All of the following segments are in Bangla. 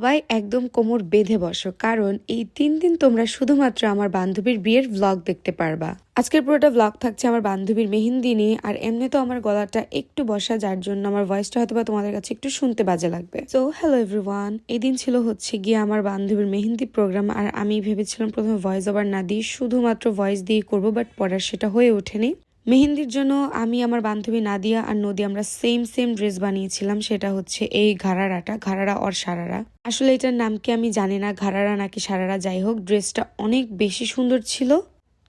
সবাই একদম কোমর বেঁধে বসো, কারণ এই তিন দিন তোমরা শুধুমাত্র আমার বান্ধবীর বিয়ের ভ্লগ দেখতে পারবা। আজকের পুরোটা ভ্লগ থাকছে আমার বান্ধবীর মেহেন্দি নিয়ে, আর এমনি তো আমার গলাটা একটু বসা, যার জন্য আমার ভয়েসটা হয়তো বা তোমাদের কাছে একটু শুনতে বাজে লাগবে। সো হ্যালো এভরিওয়ান দিন ছিল হচ্ছে গিয়ে আমার বান্ধবীর মেহেন্দি প্রোগ্রাম আর আমি ভেবেছিলাম প্রথমে ভয়েস ওভার না দিয়ে শুধুমাত্র ভয়েস দিয়ে করব বাট পড়ার সেটা হয়ে ওঠেনি। মেহেন্দির জন্য আমি আমার বান্ধবী নাদিয়া আর নদী আমরা সেম সেম ড্রেস বানিয়েছিলাম। সেটা হচ্ছে এই ঘাড়ারাটা, ঘাড়ারা অর সারারা। আসলে এটার নাম কি আমি জানি না, ঘাড়ারা নাকি সারারা, যাই হোক ড্রেসটা অনেক বেশি সুন্দর ছিল।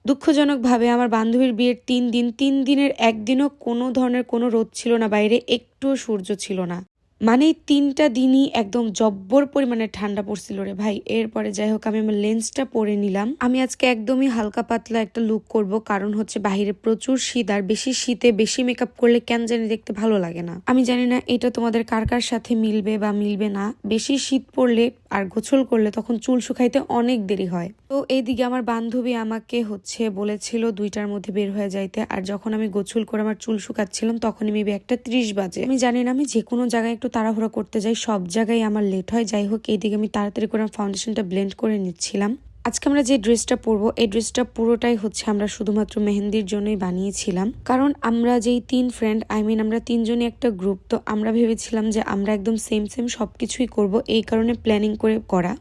দুঃখজনকভাবে আমার বান্ধবীর বিয়ের তিন দিন, তিন দিনের একদিনও কোনো ধরনের কোনো রোদ ছিল না, বাইরে একটুও সূর্য ছিল না। মানে তিনটা দিনই একদম জব্বর পরিমাণে ঠান্ডা পড়ছিল রে ভাই। এরপরে যাই হোক, আমি আমার লেন্সটা পরে নিলাম। আমি আজকে একদমই হালকা পাতলা একটা লুক করব, কারণ হচ্ছে বাইরে প্রচুর শীত, আর বেশি শীতে বেশি মেকআপ করলে কেন জানি দেখতে ভালো লাগে না। আমি জানি না এটা তোমাদের কার কার সাথে মিলবে বা মিলবে না। বেশি শীত পড়লে আর গোছল করলে তখন চুল শুকাইতে অনেক দেরি হয়। তো এইদিকে আমার বান্ধবী আমাকে হচ্ছে বলেছিল দুইটার মধ্যে বের হয়ে যাইতে। আর যখন আমি গোছল করে আমার চুল শুকাচ্ছিলাম, তখনই মেবি একটা ত্রিশ বাজে। আমি জানি না, আমি যে কোনো জায়গায় একটু তাড়াহুড়া করতে যাই, সব জায়গায় আমার লেট হয়। যাই হোক, এইদিকে আমি তাড়াতাড়ি করে ফাউন্ডেশনটা ব্লেন্ড করে নিচ্ছিলাম। আজকে আমরা যে ড্রেসটা পরবো, এই ড্রেসটা পুরোটাই হচ্ছে আমরা শুধুমাত্র মেহেন্দির জন্যই বানিয়েছিলাম। কারণ আমরা যেই তিন ফ্রেন্ড আই মিন আমরা তিনজনই একটা গ্রুপ তো আমরা ভেবেছিলাম যে আমরা একদম সেম সেম সবকিছুই করব। এই কারণে প্ল্যানিং করে করা।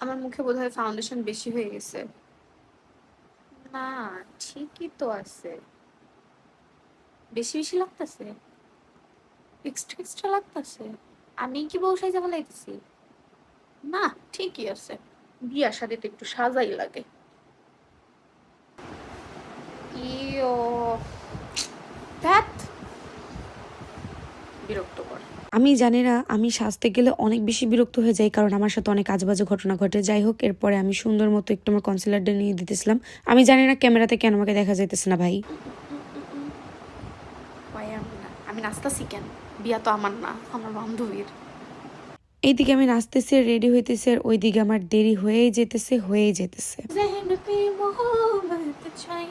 আমার মুখে বোধহয় ফাউন্ডেশন বেশি হয়ে গেছে। না, ঠিকই তো আছে। বেশি বেশি লাগতেছে? এক্সট্রা এক্সট্রা লাগতেছে? আমি কি বউ সাইজা ফেলাইতেছি না, ঠিকই আছে। বিয়ার সাথে তো একটু সাজাই লাগে। ইয়ো, ধ্যাত! বিরক্তকর আমি জানি না আমি সাজতে গেলে অনেক বেশি বিরক্ত হয়ে যাই কারণ আমার সাথে অনেক আজবাজে ঘটনা ঘটে। যাই হোক এরপরে আমি সুন্দর মতো একটু আমার কনসিলারটা নিয়ে দিতেছিলাম। আমি জানি না ক্যামেরাতে কেন আমাকে দেখা যাইতেছে না ভাই। আমি নাচতেছি কেন? বিয়া তো আমার না আমার বান্ধবীর। এইদিকে আমি নাচতেছি রেডি হইতেছে আর ওইদিকে আমার দেরি হয়েই যেতেছে হয়েই যেতেছে। চাই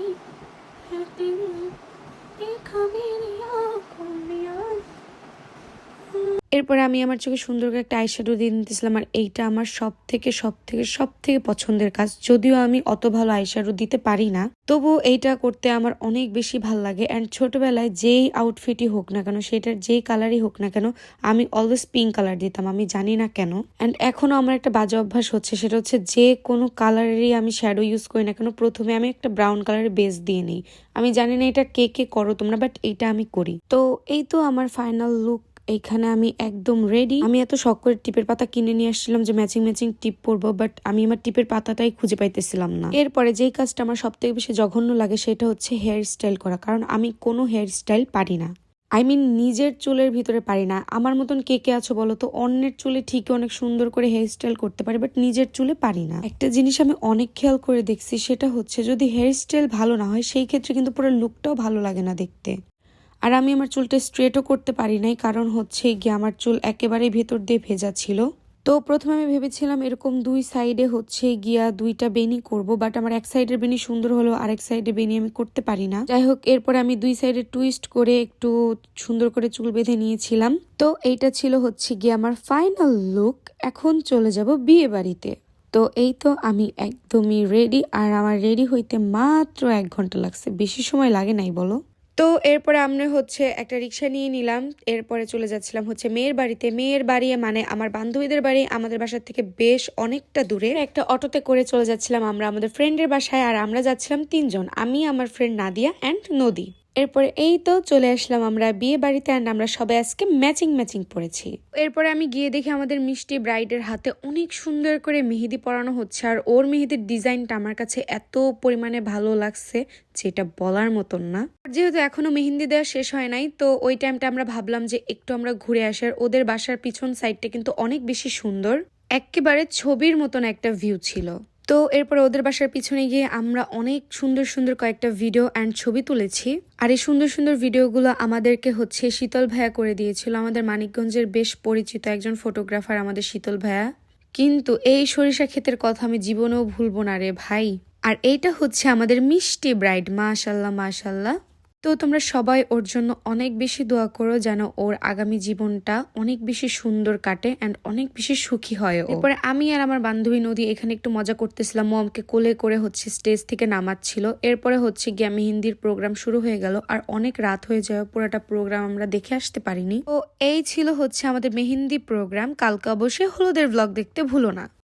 এরপরে আমি আমার চোখে সুন্দর করে একটা আইশ্যাডো দিয়ে নিতেছিলাম আর এইটা আমার সব থেকে সব থেকে সব থেকে পছন্দের কাজ। যদিও আমি অত ভালো আইশ্যাডো দিতে পারি না তবু এইটা করতে আমার অনেক বেশি ভালো লাগে। অ্যান্ড ছোটবেলায় যেই আউটফিটই হোক না কেন, সেটার যেই কালারই হোক না কেন, আমি অলওয়েজ পিঙ্ক কালার দিতাম, আমি জানি না কেন। অ্যান্ড এখনও আমার একটা বাজে অভ্যাস হচ্ছে, সেটা হচ্ছে যে কোনো কালারেরই আমি শ্যাডো ইউজ করি না কেন, প্রথমে আমি একটা ব্রাউন কালারের বেস দিয়ে নিই। আমি জানি না এটা কে কে করো তোমরা বাট এইটা আমি করি। তো এই তো আমার ফাইনাল লুক এইখানে আমি একদম রেডি আমি এত শখ করে টিপের পাতা কিনে নিয়ে আসছিলাম যে ম্যাচিং ম্যাচিং টিপ পরবো বাট আমি আমার টিপের পাতাটাই খুঁজে পাইতেছিলাম না। এরপরে যেই কাজটা আমার সব থেকে বেশি জঘন্য লাগে সেটা হচ্ছে হেয়ার স্টাইল করা, কারণ আমি কোনো হেয়ার স্টাইল পারি না। আই মিন নিজের চুলের ভিতরে পারি না। আমার মতন কে কে আছো বলো তো, অন্যের চুলে ঠিকই অনেক সুন্দর করে হেয়ার স্টাইল করতে পারি বাট নিজের চুলে পারি না। একটা জিনিস আমি অনেক খেয়াল করে দেখছি, সেটা হচ্ছে যদি হেয়ার স্টাইল ভালো না হয়, সেই ক্ষেত্রে কিন্তু পুরো লুকটাও ভালো লাগে না দেখতে। আর আমি আমার চুলটা স্ট্রেটও করতে পারি নাই, কারণ হচ্ছে গিয়ে আমার চুল একেবারে ভেতর দিয়ে ভেজা ছিল। তো প্রথমে আমি ভেবেছিলাম এরকম দুই সাইডে হচ্ছে গিয়া দুইটা বেনি করব বাট আমার এক সাইডের বেনি সুন্দর হলো, আরেক সাইডে বেনি আমি করতে পারি না। যাই হোক, এরপরে আমি দুই সাইডে টুইস্ট করে একটু সুন্দর করে চুল বেঁধে নিয়েছিলাম। তো এইটা ছিল হচ্ছে গিয়ে আমার ফাইনাল লুক এখন চলে যাব বিয়ে বাড়িতে। তো এই তো আমি একদমই রেডি আর আমার রেডি হইতে মাত্র এক ঘণ্টা লাগছে, বেশি সময় লাগে নাই বলো। তো এরপরে আমরা হচ্ছে একটা রিক্সা নিয়ে নিলাম। এরপরে চলে যাচ্ছিলাম হচ্ছে মেয়ের বাড়িতে। মেয়ের বাড়ি মানে আমার বান্ধবীদের বাড়ি। আমাদের বাসার থেকে বেশ অনেকটা দূরে। একটা অটোতে করে চলে যাচ্ছিলাম আমরা আমাদের ফ্রেন্ডের বাসায়। আর আমরা যাচ্ছিলাম তিনজন। আমি, আমার ফ্রেন্ড নাদিয়া অ্যান্ড নদী। এরপরে এই তো চলে আসলাম আমরা বিয়ে বাড়িতে অ্যান্ড আমরা সবাই আজকে ম্যাচিং ম্যাচিং পরেছি এরপরে আমি গিয়ে দেখি আমাদের মিষ্টি ব্রাইডের হাতে অনেক সুন্দর করে মেহেদি পরানো হচ্ছে আর ওর মেহেদির ডিজাইনটা আমার কাছে এত পরিমাণে ভালো লাগছে যেটা বলার মতন না। যেহেতু এখনও মেহেন্দি দেওয়া শেষ হয় নাই, তো ওই টাইমটা আমরা ভাবলাম যে একটু আমরা ঘুরে আসার ওদের বাসার পিছন সাইডটা কিন্তু অনেক বেশি সুন্দর। একেবারে ছবির মতন একটা ভিউ ছিল। তো এরপর ওদের বাসার পিছনে গিয়ে আমরা অনেক সুন্দর সুন্দর কয়েকটা ভিডিও অ্যান্ড ছবি তুলেছি। আর এই সুন্দর সুন্দর ভিডিওগুলো আমাদেরকে হচ্ছে শীতল ভাইয়া করে দিয়েছিল। আমাদের মানিকগঞ্জের বেশ পরিচিত একজন ফটোগ্রাফার আমাদের শীতল ভাইয়া কিন্তু এই সরিষা ক্ষেতের কথা আমি জীবনেও ভুলবো না রে ভাই। আর এইটা হচ্ছে আমাদের মিষ্টি ব্রাইড মাশাল্লাহ মাশাল্লাহ। তো তোমরা সবাই ওর জন্য অনেক বেশি দোয়া করো যেন ওর আগামী জীবনটা অনেক বেশি সুন্দর কাটে অ্যান্ড অনেক বেশি সুখী হয়। এরপরে আমি আর আমার বান্ধবী নদী এখানে একটু মজা করতেছিলাম। ও আমাকে কোলে করে হচ্ছে স্টেজ থেকে নামাচ্ছিল। এরপরে হচ্ছে গিয়ে মেহেন্দির প্রোগ্রাম শুরু হয়ে গেল। আর অনেক রাত হয়ে যাওয়া পুরোটা প্রোগ্রাম আমরা দেখে আসতে পারিনি। তো এই ছিল হচ্ছে আমাদের মেহেন্দি প্রোগ্রাম কালকে অবশ্যই হলুদের ব্লগ দেখতে ভুলো না।